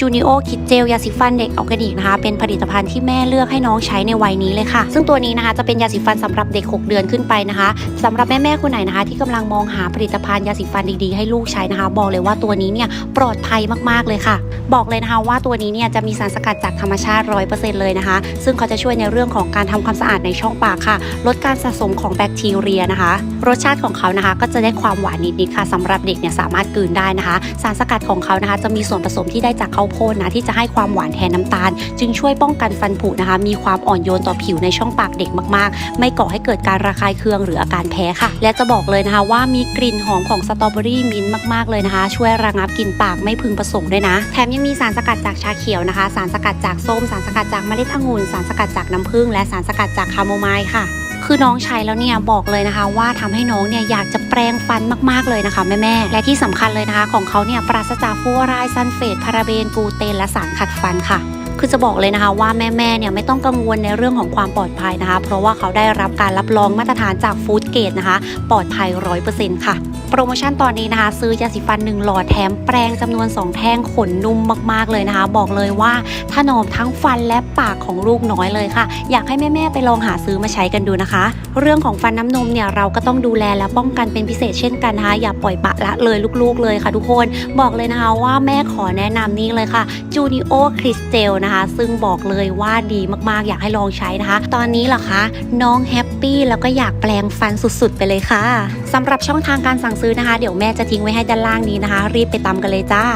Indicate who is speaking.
Speaker 1: จูนิโอคิดเจลยาสีฟันเด็กออร์แกนิกนะคะ เป็นผลิตภัณฑ์ที่แม่เลือกให้น้องใช้ในวัยนี้เลยค่ะ ซึ่งตัวนี้นะคะจะเป็นยาสีฟันสำหรับเด็ก 6 เดือนขึ้นไปนะคะสำหรับแม่ๆคนไหนนะคะ ที่กำลังมองหาผลิตภัณฑ์ยาสีฟันดีๆให้ลูกใช้นะคะ บอกเลยว่าตัวนี้เนี่ยปลอดภัยมากๆเลยค่ะ บอกเลยนะคะว่าตัวนี้เนี่ยจะมีสารสกัดจากธรรมชาติ 100%เลยนะคะ ซึ่งเขาจะช่วยในเรื่องของการทำความสะอาดในช่องปากค่ะ ลดการสะสมของแบคทีเรียนะคะ รสชาติของเขานะคะ ก็จะได้ความหวานนิดๆค่ะสำหรับเด็กเนี่ยสามารถกลืนได้นะคะ สารสกัดของเขานะคะ จะมีส่วนผสมที่ได้จากข้าวโพดนะที่จะให้ความหวานแทนน้ำตาล จึงช่วยป้องกันฟันผุนะคะ มีความอ่อนโยนต่อผิวในช่องปากเด็กมากๆ ไม่ก่อให้เกิดการระคายเคืองหรืออาการแพ้ค่ะ และจะบอกเลยนะคะว่ามีกลิ่นหอมของสตรอเบอรี่มิ้นท์มากๆเลยนะคะ ช่วยระงับกลิ่นปากไม่พึงประสงค์ด้วยนะ แถมยังมีสารสกัดจากชาเขียวนะคะ สารสกัดจากส้ม สารสกัดจากเมล็ดองุ่น สารสกัดจากน้ำผึ้ง และสารสกัดจากคาโมไมล์ค่ะ คือน้องใช้แล้วเนี่ยบอกเลยนะคะ ว่าทำให้น้องเนี่ยอยากจะแปรงฟันมากๆเลยนะคะแม่แม่และที่สำคัญเลยนะคะ ของเขาเนี่ยปราศจากฟูออไรายซันเฟตพาราเบนกูเตนและสารขัดฟันค่ะ คือจะบอกเลยนะคะว่าแม่ๆเนี่ยไม่ต้องกังวลในเรื่องของความปลอดภัยนะคะ เพราะว่าเขาได้รับการรับรองมาตรฐานจากฟู้ดเกรดนะคะ ปลอดภัย 100%ค่ะ โปรโมชั่นตอนนี้นะคะ ซื้อยาสีฟัน 1 หลอดแถมแปรงจำนวน 2 แท่งขนนุ่มมากๆเลยนะคะ บอกเลยว่าถนอมทั้งฟันและปากของลูกน้อยเลยค่ะ อยากให้แม่ๆไปลองหาซื้อมาใช้กันดูนะคะ เรื่องของฟันน้ำนมเนี่ยเราก็ต้องดูแลและป้องกันเป็นพิเศษเช่นกันนะคะอย่าปล่อยปละละเลยลูกๆเลยค่ะ ทุกคนบอกเลยนะคะว่าแม่ขอแนะนำนี่เลยค่ะ Junio Crystal นะคะ ซึ่งบอกเลยว่าดีมากๆ อยากให้ลองใช้นะคะ ตอนนี้เหรอคะน้องแฮปปี้แล้วก็อยากแปลงฟันสุดๆ ไปเลยค่ะสำหรับช่องทางการสั่งซื้อนะคะ เดี๋ยวแม่จะทิ้งไว้ให้ด้านล่างนี้นะคะ รีบไปตามกันเลยจ้า